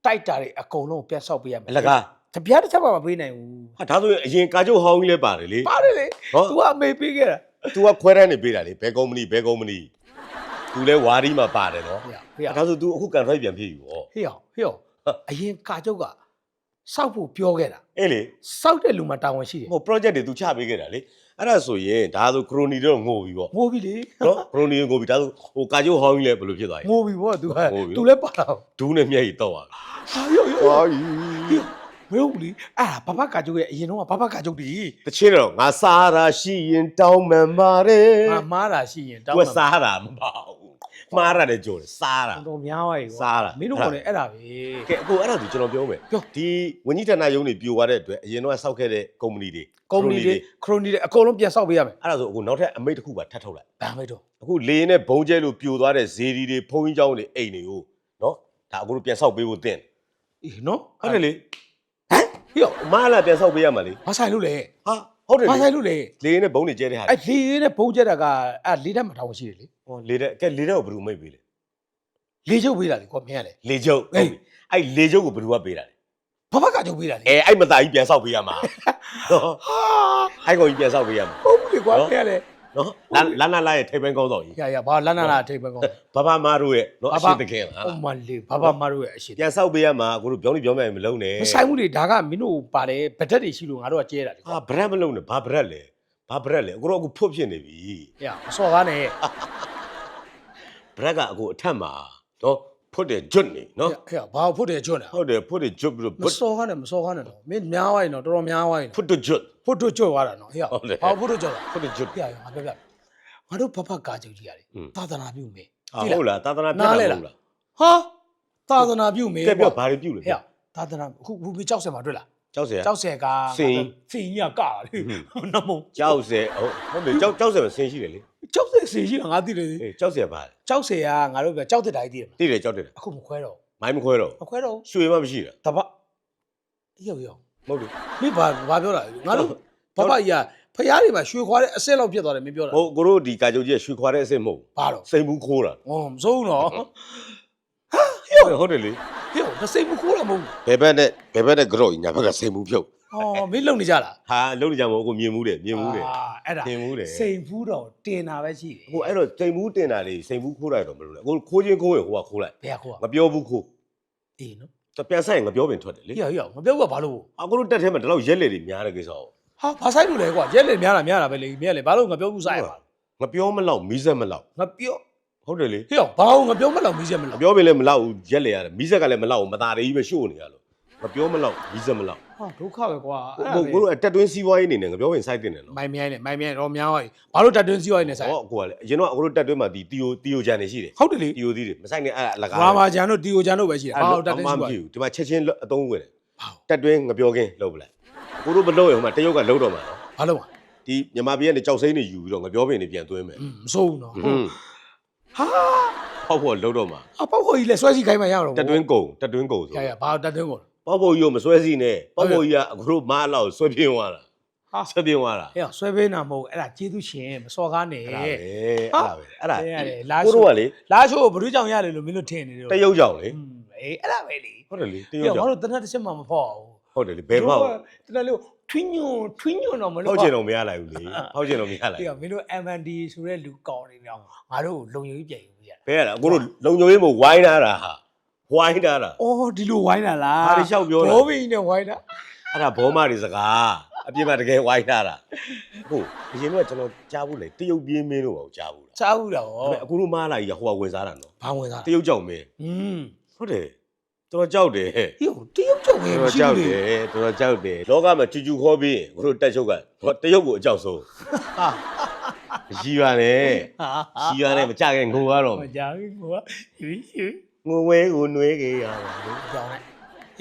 တိုက်တာတွေအကုန်လုံးပြန်ဆောက်ပေးရမယ် အလကား တပြားတစ်ချက်မှမပေးနိုင်ဘူး ဟာဒါဆိုရင်အရင်ကာချုပ်ဟောင်းကြီးလည်းပါတယ်လေ ပါတယ်လေ ဟော तू ကအမေပေးခဲ့တာ तू ကခွဲတန်းနေပေးတာလေဘယ်ကုမ္ပဏီဘယ်ကုမ္ပဏီ तू လဲဝါရီမှာပါတယ်နော် ဟေ့ဟေ့ ဒါဆို तू အခုကန်ထရိုက်ပြန်ဖြစ်ယူဟော ဟေ့ဟေ့ဟေ့အရင်ကာချုပ်က စောက်ဖို့ပြောခဲ့တာအေးလေစောက်တဲ့လူမှတာဝန်ရှိတယ်ဟို project တွေသူချပေးခဲ့တာလေအဲ့ဒါဆိုရင်ဒါဆိုခရိုနီတော့ငိုပြီပေါ့ငိုပြီလေနော်ခရိုနီငိုပြီဒါဆိုဟိုကာကျိုးဟောင်းကြီးလည်းဘယ်လိုဖြစ်သွားလဲငိုပြီပေါ့ तू က तू လည်းပါတာဒူးနဲ့မျက်ရည်တော့ပါဟာရောရောဟာကြီးမဟုတ်ဘူးလေအဲ့ဒါဘဘကာကျုပ်ရဲ့အရင်တော့ဘဘကာကျုပ်ဒီတချင်းတော့ငါစားတာရှိရင်တောင်းမှန်ပါတယ်ငါမားတာရှိရင်တောင်းမှန်ဝစားတာမပါဘူး မှားရတယ်ကြိုးတယ်စားတာ တော်တော်များပါရေကွာ စားတာ မင်းတို့ကလည်းအဲ့ဒါပဲ ကဲအခုအဲ့ဒါဆိုကျွန်တော်ပြောမယ် ပြော ဒီဝန်ကြီးဌာနရုံးတွေပြိုသွားတဲ့အတွက်အရင်တော့စောက်ခဲ့တဲ့ကုမ္ပဏီတွေ ကုမ္ပဏီတွေခရိုနီတွေအကုန်လုံးပြန်ဆောက်ပေးရမယ် အဲ့ဒါဆိုအခုနောက်ထပ်အမိတ်တစ်ခုပါထပ်ထုတ်လိုက် ဘာမိတ်တော့ အခုလေရင်နဲ့ဘုံကျဲလို့ပြိုသွားတဲ့ဇေဒီတွေဖုံးကြီးเจ้าတွေအိမ်တွေကိုနော်ဒါအခုတို့ပြန်ဆောက်ပေးဖို့တင် အေးနော် ဟုတ်တယ်လေ ဟမ်ဟေ့ အမားလာပြန်ဆောက်ပေးရမှာလေ ဘာဆိုင်လို့လဲ ဟာဟုတ်တယ် ဘာ လေ ဆိုင်လို့လဲ လေရင်နဲ့ဘုံတွေကျဲတဲ့ဟာ အဲ့လေနဲ့ဘုံကျက်တာကအဲ့လေးတက်မထောင်ရှိတယ်လေ ဟောလေတဲ့ကဲလေတဲ့ကိုဘယ်သူမိတ်ပေးလဲလေချုပ်ပေးတာလေကွာမင်းကလေလေကျုပ်ဟေးဟုတ်ပြီအဲ့လေကျုပ်ကိုဘယ်သူကပေးတာလဲဘဘကာချုပ်ပေးတာလေအဲအဲ့မသားကြီးပြန်ဆောက်ပေးရမှာနော်ဟာအဲ့ကောင်ကြီးပြန်ဆောက်ပေးရမှာဟုတ်ဘူးလေကွာမင်းကလေနော်လာလာနာလာရဲ့ထိပ်ပိုင်းကောင်းဆောင်ကြီးရရဘာလန်းနာလာထိပ်ပဲကောင်းဘဘမားတို့ရဲ့နော်အရှိတကယ်လားအမလေးဘဘမတို့ရဲ့အရှိပြန်ဆောက်ပေးရမှာကိုတို့ပြောင်းလို့ပြောင်းမယ်မလုံးနဲ့မဆိုင်ဘူးလေဒါကမင်းတို့ပါတယ်ဗတ်တက်တွေရှိလို့ငါတို့ကကျဲတာလေကွာဟာဘရက်မလုံးနဲ့ဘာဘရက်လဲဘာဘရက်လဲကိုတော့အခုဖွတ်ဖြစ်နေပြီရမစော်ကားနဲ့ ဘရက်ကအခုအထက်မှာနော်ဖွတ်တယ်ဂျွတ်နေနော်ဟဲ့ဘာဖို့တယ်ကျွန်းတာဟုတ်တယ်ဖွတ်တယ်ဂျွတ်ပြီးတော့မဖွတ်စော်ကားနဲ့မစော်ကားနဲ့တော့မင်းများဝိုင်းတော့တော်တော်များဝိုင်းဖွတ်တယ်ဂျွတ်ဖို့တို့ကျွတ်သွားတာနော်ဟဲ့ဟုတ်တယ် ဘာဖို့တို့ကျွတ်တာဖွတ်တယ်ဂျွတ်ဟဲ့ငါပြောပြငါတို့ဘဘကာချုပ်ကြီးရတယ်อืม သာသနာပြုမယ်ဟာဟုတ်လားသာသနာပြတ်နားတာလဲမလားဟုတ်လားဟာသာသနာပြုမယ်ကဲပြောဘာတွေပြုလဲဟဲ့သာသနာအခုဘူးပြီးကြောက်စင်မှာတွေ့လား ကြောက်စရာကြောက်စင်ကစင်စင်ကြီးကကလေဟွန်းနမုံကြောက်စရာဟုတ်ဟုတ်တယ်ကြောက်ကြောက်စရာဆင်းရှိတယ်လေကြောက်စင်စင်ကြီးကငါသိတယ်အေးကြောက်စရာပါလေကြောက်စင်ကငါတို့ကကြောက်တဲ့တိုင်းသိတယ်မလားတိတယ်ကြောက်တယ်အခုမခွဲတော့မိုင်းမခွဲတော့မခွဲတော့ရွှေမှမရှိတာတပရောက်ရောက်မဟုတ်ဘူး မင်းဘာဘာပြောတာငါတို့ဘဘကြီးကဖရားတွေမှာရွှေခွာတဲ့အဆင့်လောက်ဖြစ်သွားတယ်မင်းပြောတာဟိုကိုတို့ဒီကာကြုတ်ကြီးကရွှေခွာတဲ့အစ်စ်မဟုတ်ဘာတော့ဘူးစိန်ဘူးခိုးတာဟောမစိုးဘူးနော် ဟုတ်တယ်လေဟေ့မစိတ်မခိုးတာမဟုတ်ဘူးဘယ်ဘက်နဲ့ဘယ်ဘက်နဲ့ကြော့ကြီးညာဘက်ကစိန်ဘူးဖြုတ်ဟောမင်းလုံနေကြလားဟာလုံးနေကြမဟုတ်ကိုမြင်မှုတယ်မြင်မှုတယ်အာအဲ့ဒါမြင်မှုတယ်စိန်ဖူးတော့တင်တာပဲရှိတယ်ဟိုအဲ့တော့စိန်ဘူးတင်တာလေးစိန်ဘူးခိုးလိုက်တော့မလို့လေကိုခိုးချင်းခိုးရင်ဟိုကခိုးလိုက်ဘယ်ကခိုးမပြောဘူးခိုးအေးနော်ပြန်ဆိုင်ငပြောပင်ထွက်တယ်လေဟေ့ဟေ့ငါပြောကဘာလို့အခုတို့တက်ထဲမှာဒီလောက်ရက်လေတွေများတဲ့ကိစ္စကိုဟာဘာဆိုင်လို့လဲကွာရက်လေများတာများတာပဲလေမြက်လေဘာလို့ငါပြောဘူးဆိုင်ပါငပြောမလောက်မီးဆက်မလောက်ငါပြော ဟုတ်တယ်လေဟေ့ဘာလို့ငါပြောမလောက်မီးချက်မငလောက်ပြောပင်လည်းမလောက်ဘူးရက်လေရတယ်မီးဆက်ကလည်းမလောက်ဘူးမသားတွေကြီးပဲရှို့နေရလို့ငပြောမလောက်မီးဆက်မလောက်ဟာဒုက္ခပဲကွာကိုကိုတို့တက်တွင်းစီးပွားရေးအနေနဲ့ငပြောပင်စိုက်တင်တယ်နော်မိုင်မြိုင်းနဲ့မိုင်မြိုင်းတော့များသွားပြီဘာလို့တက်တွင်းစီးပွားရေးနဲ့ဆိုင်ဟောကိုကလည်းအရင်တော့အခုတို့တက်တွင်းမှာဒီတီယိုတီယိုဂျန်တွေရှိတယ်ဟုတ်တယ်လေတီယိုသီးတွေမဆိုင်နဲ့အဲ့အလကားရာမာဂျန်တို့တီယိုဂျန်တို့ပဲရှိတယ်ဘာလို့တက်တွင်းစီးပွားမရေးဖြစ်ဘူးဒီမှာချက်ချင်းအသုံးဝင်တယ်ဘာတက်တွင်းငပြောကင်းလုပ်ပလိုက်ကိုတို့မလုပ်ရင်ဟိုမှာတရုတ်ကလုပ်တော့မှာနော်ဘာလို့ဒီမြန်မာပြည်ကနေကြောက်စိမ့်တွေယူပြီးတော့ငပြောပင်တွေပြန်သွင်းမယ်မစိုးဘူးနော် ဟွန်းဟာဟောက်ဖို့လုပ်တော့မှာအပေါက်ခေါ်ကြီးလဲဆွဲစီခိုင်းမှရတော့တက်တွင်းကုန်တက်တွင်းကုန်ဆိုရရဘာတက်တွင်းကိုပေါ့ဖို့ကြီးကိုမဆွဲစီနဲ့ပေါ့ဖို့ကြီးကအခုတို့မားလောက်ဆွဲပြင်းသွားတာဟာဆွဲပြင်းသွားတာဟဲ့ဆွဲပေးနာမဟုတ်အဲ့ဒါကျေးဇူးရှင်မစော်ကားနဲ့အဲ့ဒါပဲအဲ့ဒါပဲအဲ့ဒါရတယ်လာကိုရှိုးတို့ကလေလာရှိုးဘ누구ကြောင့်ရတယ်လို့မင်းတို့ထင်နေတယ်တရုတ်ကြောင်လေအေးအဲ့ဒါပဲလေဟုတ်တယ်လေတဒီရုတ်ကြောဘာင်လို့တနတ်တစ်ချက်မှမဖောက်ဘူး ဟုတ်တယ်လေဘယ်ပေါ့တနတ်လေးထွင်းညွန်ထွင်းညွန်တော့မလို့ဖောက်ချင်တော့မရလိုက်ဘူးလေဖောက်ချင်တော့မရလိုက်ဒီကမင်းတို့ MND ဆိုတဲ့လူကောင်းနေပြောင်းငါတို့လုံယုံကြီးပြန်ယူပြရဘယ်ရတာအခုတို့လုံညိုရေးမို့ဝိုင်းထားတာဟာဝိုင်းထားတာအော်ဒီလိုဝိုင်းတာလားဘာတွေလျှောက်ပြောတာဘောဘီနဲ့ဝိုင်းတာအဲ့ဒါဘောမတွေစကားအပြစ်မှာတကယ်ဝိုင်းထားတာဟုတ်အရင်ကကျွန်တော်ကြားဘူးလေတရုတ်ပြင်းမင်းတို့ကကြားဘူးလားစားဘူးတော့ဒါပေမဲ့အခုတို့မားလာကြီးကဟိုကဝင်စားတာနော်ဘာဝင်စားတရုတ်ကြောင်မင်းอืมဟုတ်တယ် တော်တော်ကြောက်တယ်ဟဲ့ဟိုတရုတ်ကြောင့်ပဲတော်တော်မရှိကြောက်ဘူးတလေယ်တော်တော်ကြောက်တယ်လောကမှာချူချူခေါ်ပြီးရင်တို့တက်ချုပ်ကတရုတ်ကိုအကြောက်ဆုံးဟာရီပါနဲ့ဟာရီပါနဲ့မကြခင်ငိုရတော့မကြောက်ဘူးကွာဟီဟီငိုဝဲကိုနှွေးကြီးရပါဘူးကြောက်နေ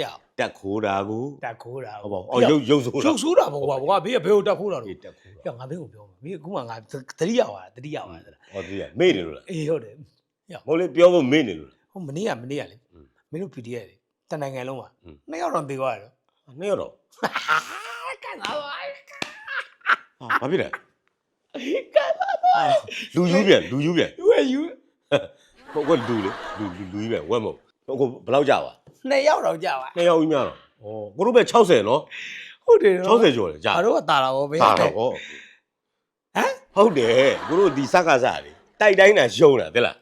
ရတက်ခိုးတာကိုတက်ခိုးတာဟုတ်ပါဘူးအော်ရုပ်ရုပ်ဆိုးတာရုပ်ဆိုးတာပေါ့ကွာကွာဘေးကဘေးကိုတက်ခိုးတာတော့အေးတက်ခိုးတာရငါဘေးကိုပြောမှာမင်းအခုမှငါတတိယဝါတတိယဝါဆိုတာဟောဒီကမေ့နေလို့လားအေးဟုတ်တယ် မဟုတ်လေပြောဖို့မေ့နေလို့လားဟိုမနေ့ကမနေ့ကလေอืม မင်းတို့ PDF လေတန်နိုင်ငံလုံးမှာอืมနှစ်ယောက်တော့သေသွားတယ်နှစ်ရတော့ကန်သွားပါဟာဘာဖြစ်လဲလူယူပြန်လူယူပြန်ယူရယူဟိုကလူလေလူလူလူယူပြန်ဝက်မဟုတ်ဟိုဘယ်လောက်ကြာပါနှစ်ယောက်တော့ကြာပါနှစ်ယောက်ကြီးများတော့ဩကိုတို့ပဲ60နော်ဟုတ်တယ်နော်60ကျော်လေကြာငါတို့ကတာတာဗောမင်းဟာဟမ်တော့ဟုတ်တယ်ကိုတို့ဒီစက္ကစလေတိုက်တိုင်းတာရှုံးတာတဲ့လား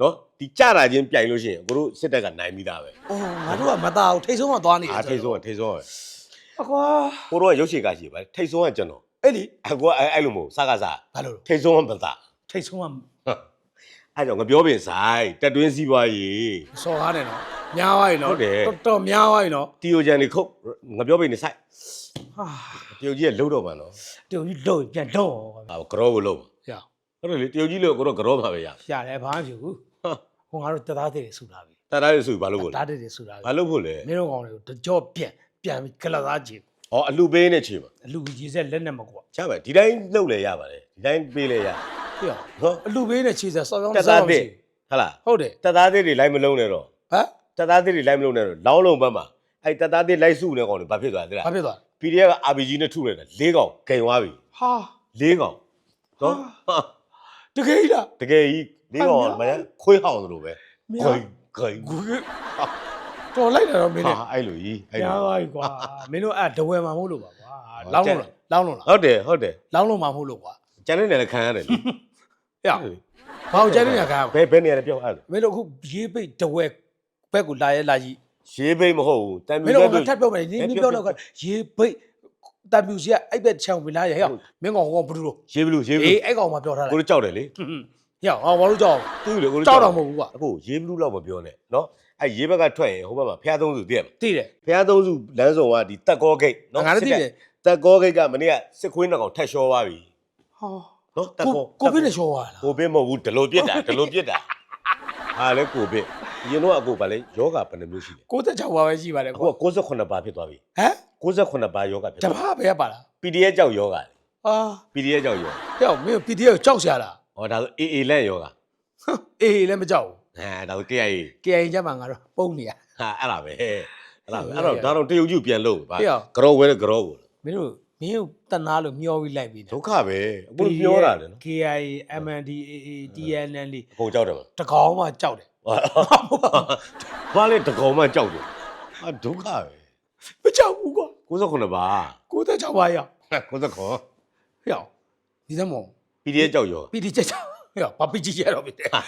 နော် ဒီကြတာချင်းပြိုင်လို့ရှိရင်ကိုတို့စစ်တပ်ကနိုင်ပြီးသားပဲအိုးငါတို့ကမတာဘူးထိတ်ဆုံးကသွားနေတယ်အာထိတ်ဆုံးကထိတ်ဆုံးကအကွာကိုတို့ကရုပ်ရှင်ကရှိပါထိတ်ဆုံးကကျွန်တော်အဲ့ဒီအကူကအဲ့အဲ့လိုမဟုတ်စက္ကစဘာလို့လဲထိတ်ဆုံးကမသားထိတ်ဆုံးကအဲ့ကြောင့်ငပြောပင်ဆိုင်တက်တွင်းစည်းပွားရေးစော်ကားနေနော်များသွားပြီနော်ဟုတ်တယ်တော်တော်များသွားပြီနော်တီယိုဂျန်တွေခုတ်ငပြောပင်နေဆိုင်ဟာတရုတ်ကြီးကလှုပ်တော့မှာနော်တူကြီးလို့ပြန်တော့ဟာကရောကိုလှုပ်မှာရဟုတ်တယ်လေတရုတ်ကြီးလို့ကိုတော့ကရောမှာပဲရရတယ်ဘာမှမဖြစ်ဘူး ဟာဟိုငါတို့တသားသေးတွေဆူလာပြီတသားရည်ဆိုဘာလို့ဖို့တလဲသားသေးတွေဆူလာပြီဘာလို့ဖို့လဲမင်းတို့ကောင်တွေကိုတကြောပြန်ပြန်ပြီးကလသားကြည့်ဩအလှပေးနေချိန်မှာအလူကြီးဆက်လက်နဲ့မကွာချပါဒီတိုင်းလှုပ်လဲရပါတယ်ဒီတိုင်းပေးလဲရပြရနော်အလူဘေးနဲ့ခြေဆက်စောင်းစောင်းတက်သားတဲ့ဟလားဟုတ်တယ်တက်သားသေးတွေလိုက်မလုံးနဲ့တော့ဟမ်တက်သားသေးတွေလိုက်မလုံးနဲ့တော့လောင်းလုံးဘက်မှာအဲ့တက်သားသေးလိုက်စုနေကောင်တွေဘာဖြစ်သွားလဲလား ဘာဖြစ်သွား PDF က RPG နဲ့ထုလိုက်တာ၄ကောင်ဂိန်သွားပြီဟာ၄ကောင်နော်ဟာ တကယ်ကြီးလား တကယ်ကြီး ၄ကောင်ကမရခွေးဟောင်းသလိုပဲမြဂိန်ဂိန်ဂူတော်လိုက်တာတော့မင်းဟာနဲ့အဲ့လိုကြီးအဲ့ညာလိုပါပြီကွာမင်းတို့အဲ့ဒဝဲမှာမဟုတ်လို့ပါကွာလောင်းလို့လားလောင်းလို့လားဟုတ်တယ်ဟုတ်တယ်လောင်းလို့မှာမဟုတ်လို့ကွာကျန်တဲ့နေရာလည်းခံရတယ်လေရဘာလို့ကျန်နေရကားဘယ်ဘယ်နေရာလဲပြောအဲ့လိုမင်းတို့အခုရေးပိတ်ဒဝဲဘက်ကိုလာရဲလာကြီးရေးပိတ်မဟုတ်ဘူးတန်မမြူင်းတို့ကကထပ်ပြောမယ်နင်းပြောတော့ကရေးပိတ်တန်ပြူစီကအဲ့ဘက်ချောင်းပြလာရဲဟဲ့မင်းကောင်ကောင်ဘူးလို့ရေးဘလူးရေးဘလူးအေးအဲ့ကောင်မှပြောထားတယ်ကိုတို့ကြောက်တယ်လေ ဟဲ့ဟောဘာလို့ကြောက်သူ့လေကိုတို့ကြောက်တော့မဟုတ်ဘူးကွာအခုရေးဘလူးတော့မပြောနဲ့နော်အဲ့ရေးဘက်ကထွက်ရင်ဟိုဘက်မှာဖျားသုံးစုတည့်ရမှာသိတယ် ဖျားသုံးစုလမ်းဆောင်ကဒီတက်ကောဂိတ်နော်ငါလည်းသိတယ် တက်ကောဂိတ်ကမနေ့ကစစ်ခွေးနှစ်ကောင်ထက်လျှောသွားပြီဟောနော်တက်ကိုကောကိုပြည့်နဲ့ရှော်သွားလားကိုဘစ်မဟုတ်ဘူးဒလိုပြစ်တာဒလိုပြစ်တာဟာလေကိုဘစ်ရင်တော့အကိုဗာလေယောဂဘယ်နှမျိုးရှိလဲ96ပါပဲရှိပါတယ်အခုကွာက68ပါဖြစ်သွားပြီဟမ်68ပါယောဂဖြစ်တသွား ပါးပဲပါလား PDF ကြောက်ယောဂလေ အာ PDF ကြောက်ယောဂဟဲ့မင်း PDF ကိုကြောက်ရှာလား ဟောဒါဆို AA လန့်ယောဂအေးလည်းမကြောက်ဘူးဟာဒါဆို KIA KIA ကျမှငါတော့ပုံနေရ ဟာအဲ့ဒါပဲအဲ့ဒါပဲဟုတ်အဲ့တော့ရဲ့ဒါတော့တရုတ်ကြီးပြန်လို့ပါဟေ့ရောကရောဝဲကရောကိုမင်းတို့မင်းတို့တနာလို့မျောပြီးလိုက်ပြီဒုက္ခပဲအခုပြောတာလေနော် KIA MNDAA TNL အကုန်ကြောက်တယ်မတကောင်မှကြောက်တယ်ဘာလဲတကောင်မှကြောက်တယ်ဟာဒုက္ခပဲမကြောက်ဘူးကွာ69ပါ96ပါရ69ဟဲ့ဒီသမော PDF ကြောက်ယောပီတီချက်ချက်ဟဲ့ဘာပီတီချက်တော့ပြီဒါ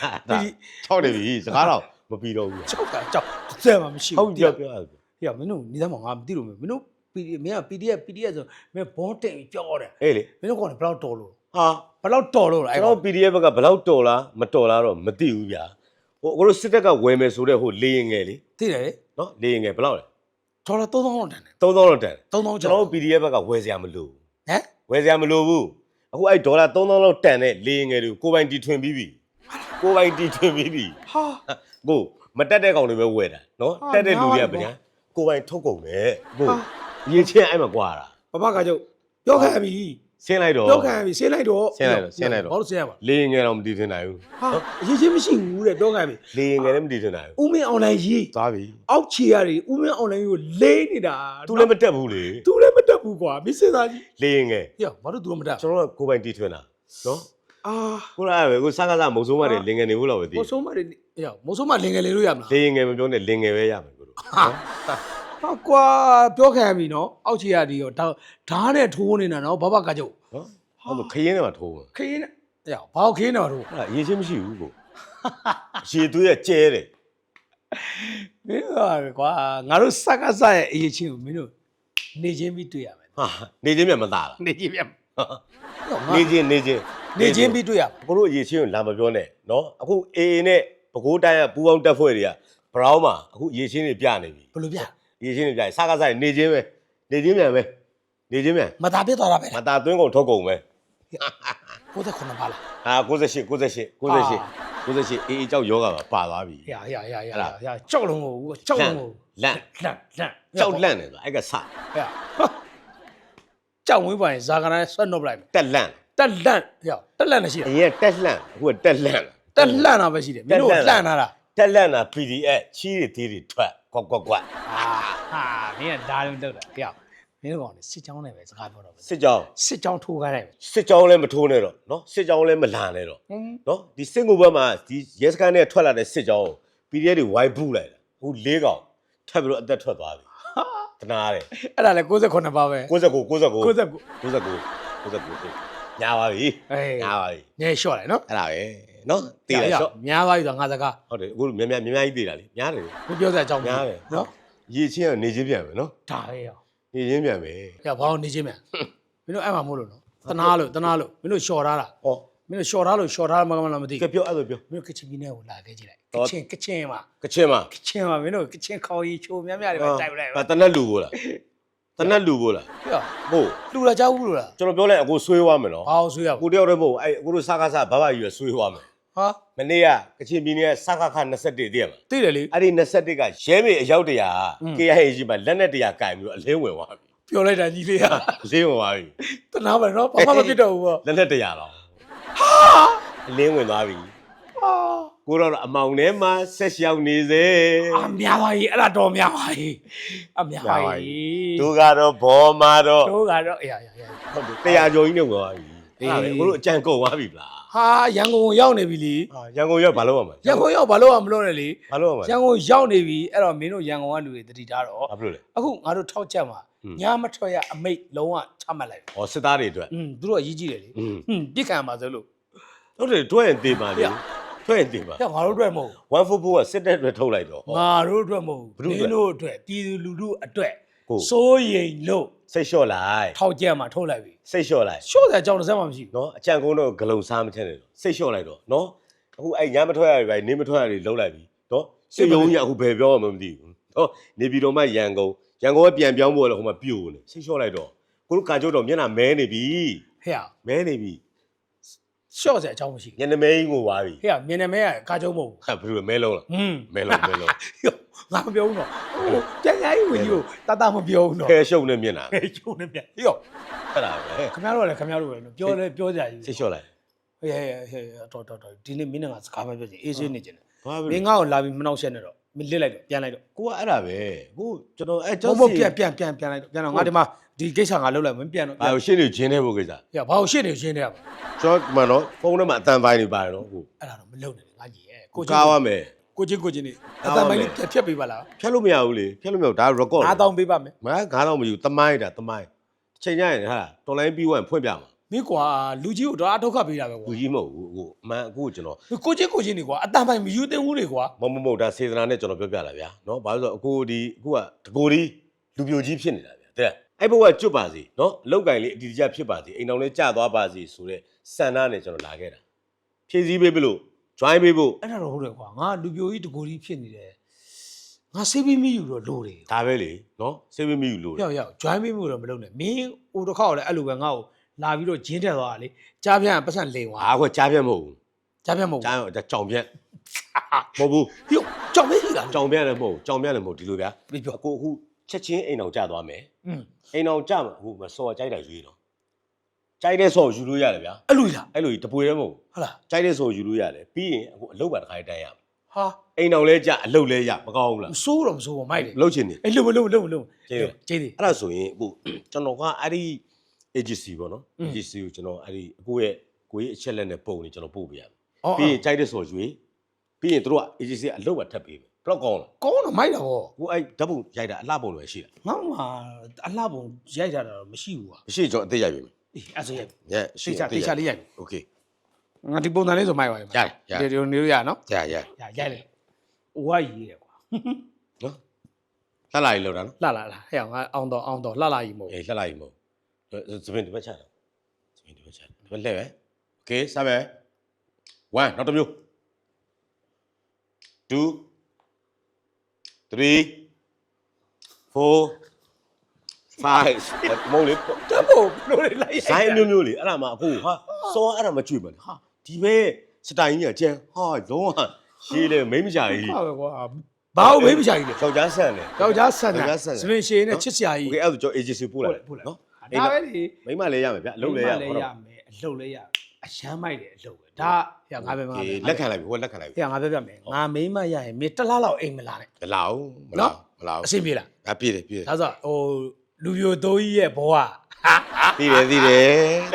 ချောက်တယ်ပြီစကားတော့မပြီးတော့ဘူးကြောက်တာကြောက်စဲမှာမရှိဟုတ်ဘူးပြောပြောအဲ့ဒါဟေ့မင်းတို့နေသားမငါမသိလို့မင်းတို့ PD မင်းက PDF PDF ဆိုမင်းဘောတင်ပြီးပြောတယ်အေးလေမင်းတို့ကောင်ဘယ်လောက်တော်လို့ဟာဘယ်လောက်တော်လို့လဲအဲ့ကျွန်ကောင်တော် PDF ဘက်ကဘယ်လောက်တော်လားမတော်လားတော့မသိဘူးဗျာဟိုအခုတို့စစ်တပ်ကဝယ်မယ်ဆိုတဲ့ဟိုလေရင်ငယ်လေသိတယ်လေနော်လေရင်ငယ်ဘယ်လောက်လဲဒေါ်လာ3000လောက်တန်တယ်3000တော့တန်3000ကျွကျော်န်တော်တို့ PDF ဘက်ကဝယ်စရာမလိုဘူးဟမ်ဝယ်စရာမလိုဘူး အခုအဲ့ဒေါ်လာ3000လောက်တန်တဲ့လေရင်ငယ်တွေကိုကိုယ်ပိုင်တီထွင်ပြီးပြီကိုယ်ပိုင်တီထွင်ပြီးပြီဟာကိုမတက်တဲ့ကောင်တွေပဲဝယ်တာနော်ဟာတက်တဲ့လူတွေကများဗပါညာဘူးကိုယ်ပိုင်ထုတ်ကုန်တယ်ကိုဟာရေချင်းအဲ့မှာကွာတာဘဘကကြောက်ပြောခံပြီ ဆင်းလိုက်တော့ပြောခံပြီဆင်းလိုက်တော့ဆင်းလိုက်တော့ဆင်းလိုက်တော့ဘာလို့ဆင်းရပါလေရင်ငယ်တော့မတီထွင်နိုင်ဘူးဟာအရေးချင်းမရှိဘူးတဲ့ပြောခံပြီလေရင်ငယ်လည်းမတီထွင်နိုင်ဘူးဦးမင်းအွန်လိုင်းရေးသွားပြီအောက်ခြေရတယ်ဦးမင်းအွန်လိုင်းကိုလေးနေတာသူလည်းမတက်ဘူးလေသူလည်းမတက်ဘူးကွာမင်းစဉ်းစားကြည့်လေရင်ငယ်ဟေ့ဘာလို့သူကမတက်ကျွန်တော်ကကိုယ်ပိုင်တီထွင်တာနော်အာကိုယ်ကပဲကိုစကားစမုံဆုံးမတွေလင်ငယ်နေဘူးလို့ပဲသိမိုးဆိုးမတွေဟေ့မိုးဆိုးမလင်ငယ်လေးလို့ရမလားလေရင်ငယ်မပြောနဲ့လင်ငယ်ပဲရမယ်ကိုတို့နော် ဟာကွာပြောခံပြီနော်အောက်ခြေရတယ်ရောဓာဓာတ်နဲ့ထိုးနေတာနော်ဘဘကကြောက်နော်အဲ့လိုခရင်ထဲမှာထိုးမှာခင်းနဲ့ဟေ့ဘာလို့ခင်းနေတော့အဲ့ဒါအရေးချင်းမရှိဘူးကိုရေသွေးရကျဲတယ်မင်းကကွာငါတို့စက္ကစရဲ့အရေးချင်းကိုမင်းတို့နေချင်းပြီးတွေ့ရမယ်ဟာနေချင်းမြတ်မသားလားနေချင်းပြန်နေချင်းနေချင်းနေချင်းပြီးတွေ့ရမယ်ကိုတို့အရေးချင်းကိုလာမပြောနဲ့နော်အခုအေအေနဲ့ပကိုးတိုင်းကပူပေါင်းတက်ဖွဲ့တွေကဘရောင်းမှာအခုအရေးချင်းတွေပြနေပြီဘယ်လိုပြ အရေးချင်းတွေပြစကားဆိုင်နေချင်းပဲနေချင်းမြန်ပဲနေချင်းမြန်မသားပြစ်သွားတာပဲမတာသွင်းကုန်ထုတ်ကုန်ပဲ69ပါလား ဟာ98 98 98 98အေးအေးကြောက်ယောဂပါပါသွားပြီဟရဟရဟရဟရကြောက်လုံးကိုကြောက်လုံးကိုလန့်လန့်လန့်ကြောက်လန့်နေဆိုတာအဲ့ကစဟရကြောက်ဝင်းပါရင်ဇာကနာဆက်နှုတ်လိုက်မယ်တက်လန့်တက်လန့်ဟရတက်လန့်နေရှိအတယ်ရင်ကတက်လန့်အခုကတက်လန့်တက်လန့်တာပဲရှိတယ်မင်းတို့လှန့်ထားတာတက်လန့်တာ PDF ချီးတွေသေးတွေထွက် ကွက်ကွက်ကွက်အာဟာမင်းကဒါလုံးတက်တာဟရမင်းတို့ကောင်စစ်ကြောင်းနဲ့ပဲစကားပြောတော့ပဲစစ်ကြောင်းစစ်ကြောင်းထိုးခိုင်းလိုက်မယ်စစ်ကြောင်းလည်းမထိုးနဲ့တော့နော်စစ်ကြောင်းလည်းမလာနဲ့တော့ဟင်း နော်ဒီစင်ကူဘက်မှာဒီရဲစခန်းနဲ့ထွက်လာတဲ့စစ်ကြောင်းကို PDF တွေဝိုင်းပူလိုက်တာအခု၄កောင်ထပ်ပြီးတော့အသက်ထွက်သွားပြီတနာတယ်အဲ့ဒါလေ69ပါပဲ69 69 69 69 69ညာပါပြီအေးညာပါပြီညဲလျှော့တယ်နော် အဲ့ဒါပဲ နော်တည်တယ်ရှော့များသွားပြီဆိုငါစကားဟုတ်တယ်အခုများများများများကြီးတည်တာလေများတယ်လေမပြောစရာအကြောင်းများတယ်နော်ရေချင်းကနေချင်းပြန်မယ်နော်ဒါပဲရောနေချင်းပြန်မယ်ဟရဘာလို့နေချင်းမြန်မင်းတို့အဲ့မှာမို့လို့နော်တနာလို့တနာလို့မင်းတို့လျှော်ထားတာဟောမင်းတို့လျှော်ထားလို့လျှော်ထားမှမလားမသိကဲပြောအဲ့လိုပြောမင်းတို့ကချင်ပြည်နယ်ကိုလာခဲ့ကြည့်လိုက်ကဟုတ်ချင်ကချင်မှာကချင်းမှာကချင်မှာမင်းတို့ကချင်ခေါ်ရီချိုများများတွေပဲတိုက်ပလိုက်ပါတနက်လူကိုလားတနက်လူကိုလားပြောဟုတ်လူလာကြောက်ဘူးလို့လားကျွန်တော်ပြောလိုက်အခုဆွေးသွားမယ်နော်ဘာလို့ဆွေးရကိုတယောက်တည်းမဟုတ်အဲ့အခုတို့စကားစားဘဘကြီးရဆွေးသွားမယ် ဟာမနေ့ကကချင်ပြည်နယ်စကားခ21တည်းရမှာသိတယ်လေအဲ့ဒီ21ကရဲမေအရောက်တရာอืม KIA ကြီးမှာလက်နဲ့တရာကင်ပြီးတော့အလင်းဝင်သွားပြီပြောလိုက်တာကြီးလေးဟာအလင်းဝင်သွားပြီတနာပါနော်ဘာမှမဖြစ်တော့ဘူးပေါ့လက်နဲ့တရာတော့အလင်းဝင်သွားပြီဟာကိုတော့အမောင်ထဲမှာဆက်ရှောက်နေစေအများပါကြီးအဲ့ဒါတော့များပါကြီးအများပါကြီးသူကတော့ဘောမာတော့တို့ကတော့အေးအေးအေးဟုတ်တယ်တရားကျော်ကြီးနဲ့ဝင်သွားပြီအေးအဲ့ဒါပဲကိုတို့အကြံကုန်သွားပြီဗလား ဟာရန်ကုန်ကိုရောက်နေပြီလေ ဟာရန်ကုန်ရောက်ဘာလို့ရမှာ ရန်ကုန်ရောက်ဘာလို့မလို့လဲလေ ဘာလို့ရမှာ ရန်ကုန်ရောက်နေပြီအဲ့တော့မင်းတို့ရန်ကုန်ကလူတွေတတိထားတော့ ဘာဖြစ်လို့လဲ အခုငါတို့ထောက်ချက်မှာ อืม ညမထွက်ရအမိတ်လုံးဝချမှတ်လိုက်တယ် ဟောစစ်သားတွေအတွက် อืมသူတို့ကအရေးကြီးတယ်လေ อืม ဟွန်းပြစ်ခံမှာဆိုလို့ ဟုတ်တယ်တွဲရင်တင်ပါလေ ဗျ တွဲရင်တင်ပါ ဟဲ့ငါတို့အတွက်မဟုတ် 144ကစစ်တပ်တွေထုတ်လိုက်တော့ ဘူးငါတို့အတွက်မဟုတ် ဘယ်သူ ဘူး အတွက် မင်းတို့အတွက်ပြည်သူလူထုအတွက် ကို စိုးရိမ်လို့ စိတ်လျှော့လိုက်ထောက်ချက်မှာထုတ်လိုက်ပြီစိတ်လျှော့လိုက်ရှော့တဲ့အကြောင်းတစ်စက်မှမရှိဘူးနော်အကြံကုန်းတော့ဂလုံစားမထက်နဲ့တော့စိတ်လျှော့လိုက်တော့နော်အခုအဲ့ညမထွက်ရပြီနေမထွက်ရပြီလုံးလိုက်ပြီနော်စစ်ရုံးကြီးအခုဘယ်ပြောမှမသိဘူးနော်နေပြည်တော်မှရန်ကုန်ရန်ကုန်ကပြန်ပြောင်းဖို့လည်းဟိုမှာပြိုနေစိတ်လျှော့လိုက်တော့ကိုတို့ကာကျုပ်တော့မျက်နှာမဲနေပြီဟဲ့မဲနေပြီ ရှော့စရာအကြောင်းမရှိဘူးညနေမဲကြီးငိုသွားပြီဟဲ့မြင်နေမဲကကာကြုံမဟုတ်ဟာဘယ်လိုလဲမဲလုံးလားဘူးဟွန်းမဲလုံးမဲလုံးငါမပြောဘူးနော်ဟိုပြန်ရိုင်းဝင်ကြီးကိုတတမပြောဘူးနော်ခဲရှုပ်နေမျက်နှာဟဲ့ကျုံနေပြန်ဟေ့အဲ့ဒါပဲခင်ဗျားတို့ကလည်းခင်ဗျားတို့ပဲနော်ပြောလဲပြောကြရည်စိတ်လျှော့လိုက်ဟဲ့ဟဲ့ဟဲ့တော်တော်တော်ဒီနေ့မင်းကစကားမပြောချင်အေးဆေးနေချင်တယ်ဘာမပဲင်းငါ့ကိုလာပြီးမနှောက်ရှက်နဲ့တော့မင်းလစ်လိုက်တော့ပြန်လိုက်တော့ကိုကအဲ့ဒါပဲကိုကျွန်တော်အဲ့မကျောဟုတ်င်းမဟုတ်ပြန်ပြန်ပြန်ပြန်လိုက်တော့ပြန်တော့ငါဒီမှာ ဒီကိစ္စငါလုပ်လိုက်မင်းပြန်တော့ဘာလို့ရှင်းနေချင်းနေဖို့ကိစ္စဟဲ့ဘာလို့ရှင်းနေရှင်းနေရပါကျွန်တော်ဒီမှာနော်ဖုန်းထဲမှာအတန်ပိုင်းနေပါတယ်နော်ကိုအဲ့ဒါတော့မလုပ်နဲ့ငါကြီးရဲ့ကိုကိုချင်းကားရမယ်ကိုချင်းကိုချင်းနေအကားတပါန်မယ်ပိုင်းလေးပြတ်ဖြတ်ပေးပါလားဖြတ်လို့မရဘူးလေဖြတ်လို့မရဘူးဒါ record အားတောင်းပေးပါမယ်မ9000မယူတမိုင်းတာတမိုင်းချိန်ကြရင်ဟာတော်လိုင်းပြီးဝင်ဖွင့်ပြမှာမမင်းကွာလူကြီးကိုတော့အထောက်ခပေးတာပဲကွာလူကြီးမဟုတ်ဘူးအခုအမှန်အခုကျွန်တော်ကိုချင်းကိုချင်းနေကွာအတန်ပိုင်မယူတင်ဘူးလေကွာမမမဟုတ်ဒါစေတနာနဲ့ကျွန်တော်ပြောပြလာဗျာနော်ဘာလို့လဲဆိုတော့အခုဒီအခုကတကိုဒီလူပြိုကြီးဖြစ်နေတာဗျာတဲ့ အဲ့ဘက်ကကျွတ်ပါစေနော်အလောက်ကင်လေးအတီတကျဖြစ်ပါစေအိမ်တော်လေးကြာသွားပါစေဆိုတဲ့စန္ဒနဲ့ကျွန်တော်လာခဲ့တာဖြည့်စည်းပေးပြီလို့ join ပေးဖို့အဲ့ဒါတော့ဟုတ်တယ်ကွာငါလူပြိုကြီးတကိုကြီးဖြစ်နေတယ်ငါဆေးပြီးမိယူတော့လိုတယ်ဒါပဲလေနော်စေးမမီယူလို့ရောက်ရောက် join ပေးမှုတော့မလုပ်နဲ့မင်းဟိုတစ်ခေါက်လည်းအဲ့လိုပဲငါ့ကိုလာပြီးတော့ဂျင်းတက်သွားတာလေကြားပြန်ပတ်စံလိန်သွားအားခွကြားပြတ်မဟုတ်ဘူးကြားပြန်မဟုတ်ကြားဘူးဒါကြောင်ပြတ်မဟုတ်ဘူးဟိုကြောက်မေးကြီးလားကြောင်ပြတ်လည်းမဟုတ်ဘူးကြောင်ပြတ်လည်းမဟုတ်ဒီလိုဗျာပြီးပြောအခုအ ချက်ချင်းအိမ်အောင်ကြသွားမယ်อืมအိမ်အောင်ကြမှာဟိုဆော်ကြိုက်တာရွေးတော့ကြိုက်တဲ့ဆော်ယူလို့ရတယ်ဗျာအဲ့လိုလားအဲ့လိုကြီးတပွေလည်းမဟုတ်ဘူးဟုတ်လားကြိုက်တဲ့ဆော်ယူလို့ရတယ်ပြီးရင်အခုအလုပ်ပါတစ်ခါတန်းရမယ်ဟာအိမ်အောင်လဲကြအလုပ်လဲရမကောင်းဘူးလားမစိုးတော့မစိုးပါမိုက်တယ်လှုပ်ချင်နေအဲ့လိုမလို့မလို့မလို့ကျေးဇူးကျေးဇူးအဲ့ဒါဆိုရင်အခုကျွန်တော်ကအဲ့ဒီ agency ပေါ့နော် agency ကိုကျွန်တော်အဲ့ဒီအခုရဲ့ကိုကြီးအချက်လက်နဲ့ပုံနေကျွန်တော်ပို့ပေးရမယ်ပြီးရင်ကြိုက်တဲ့ဆော်ယူပြီးရင်တို့က agency ကအလုပ်ပါထပ်ပေးမယ် ဘယ်တော့ကောင်းလဲ ကောင်းတော့မိုက်တာဗော ကိုအဲ့ဓာတ်ပုံရိုက်တာအလှပုံတွေရှိတာ ငါမှအလှပုံရိုက်ထားတာတော့မရှိဘူးကွာ မရှိကျွန်တော်အသေးရိုက်ပေးမယ် အေးအဲ့ဆိုရိုက် ညက်ရှိ တေချာတေချာလေးရိုက် โอเค ငါဒီပုံစံလေးဆိုမိုက်ပါလေ ရတယ်ရတယ် ဒီလိုနေလို့ရနော် ရရ ရရိုက်လေဟိုကရေးတယ်ကွာ နော်လှလာကြီးလောက်တာနော် လှလာလာဟဲ့အောင်ငါအောင်တော့အောင်တော့လှလာကြီးမဟုတ် အေးလှလာကြီးမဟုတ်သပင်ဒီဘက်ချတာသပင်ဒီဘက်ချတာဒီဘက်လှဲ့ပဲโอเคစပဲ1နောက်တစ်မျိုး2 3 4 5မဟုတ်လေတက်ဖို့ဘလို့လေလိုက်ရိုရိုက်င်းအမျိုးမျိုးလေအဲ့ဒါမှအကိုဟာစောအဲ့ဒါမကြွေပါနဲ့ဟာဒီပဲစတိုင်ကြီးကကျန်ဟာလုံးဝရေးလေမိမ့်မကြကြီးဟာပဲကွာဘာလို့မေးမချိုင်လဲယောက်ျားဆန်လေ ယောက်ျားဆန်ယောက်ျာတာဆန်တာ စမင်ရှည်နဲ့ချစ်စရာကြီး Okay အဲ့ဒါဆိုကျွန်တော် agency ပို့လိုက်ပို့လိုက် ဒါပဲလေမိမ့်မလဲရမယ်ဗျအလုပ်လဲရမယ်ရမယ်အလုပ်လဲရမယ်အရမ်းမိုက်တယ်အလုပ် ဒါဟဲ့ငါပဲငါပဲအေးလက်ခံလိုက်ပြီဟိုလက်ခံလိုက်ပြီဟဲ့ငါပဲပြမယ်ငါမိမရရင်မင်းတစ်လားလောက်အိမ်မလာနဲ့မလာဘူးမနော်လာမလာဘူးအဆင်ပြေလားအပြည့်တယ်ပြည့်တယ်ဒါဆိုဟိုလူပြိုတိုးကြီးရဲ့ဘဝဟာသိတယ်သိတယ်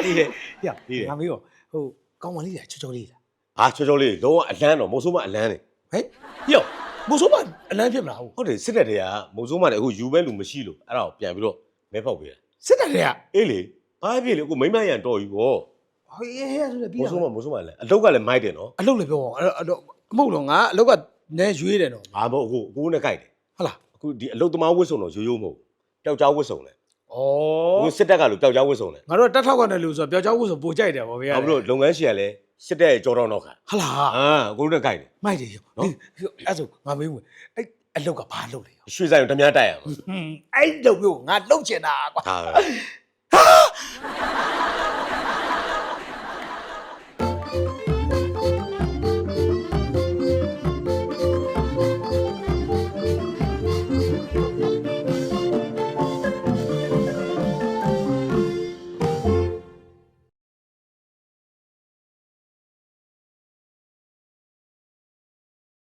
သိတယ်ဟဲ့ပြီးတယ်ငါမေးတော့ဟိုကောင်းမလေးလားချောချောလေးလားဟာချောချောလေးလုံးဝအလန်းတော့မုံဆိုးမအလန်းနေဟဲ့ယောမိုးဆိုးမအလန်းဖြစ်မလားဟုတ်ဟုတ်တယ်စစ်တပ်တွေကမုံဆိုးမလည်းအခုယူပဲလူမရှိလို့အဲ့ဒါကိုပြန်ပြီးတော့မဲဖောက်ပေးတာစစ်တပ်တွေကအေးလေဘာဖြစ်လေအခုမိမရန်တော်ယူရော ဟေးဟဲ့ဆိုလည်းပြီးမုံတာဆိုးမမုံဆိုးမလည်းအလုတ်ကလည်းမိုက်တယ်နော်အလုပ်လည်းပြောအဲ့အတော့အမဟုတ်တော့ငါအလုပ်ကနဲရွေးတယ်နော်ဘာမဟုတ်အခုအခုနဲ့ကြိုက်တယ်ဟုတ်လားအခုဒီအလုတ်သမားဝတ်စုံတော့ရိုးရိုးမဟုတ်ဘူးပျောက်ကြားဝတ်စုံတယ်ဩအခုစစ်တပ်ကလို့ပျောက်ကြားဝတ်စုံတယ်ငါတို့တက်ထောက်ကနေလို့ဆိုတော့ပျောက်ကြောက်ဖို့ဆိုပိုကြိုက်တယ်ဗောဗျာနောက်ပြီးတော့လုပ်ငန်းရှင်ကလည်းစစ်တပ်ရဲ့ကြောတော်တော့ခါဟလာအာအခုနဲ့ကြိုက်တယ် မိုက်တယ်ရောနော်အဲ့ဆိုငါမေးဝင်အဲ့အလုပ်ကဘာလုပ်လဲရောရွှေဆိုင်ကိုဓမြတိုက်ရမှာဟွန်းအဲ့လုပ်မျိုးငါလုပ်ချင်တာကွာဟာဟ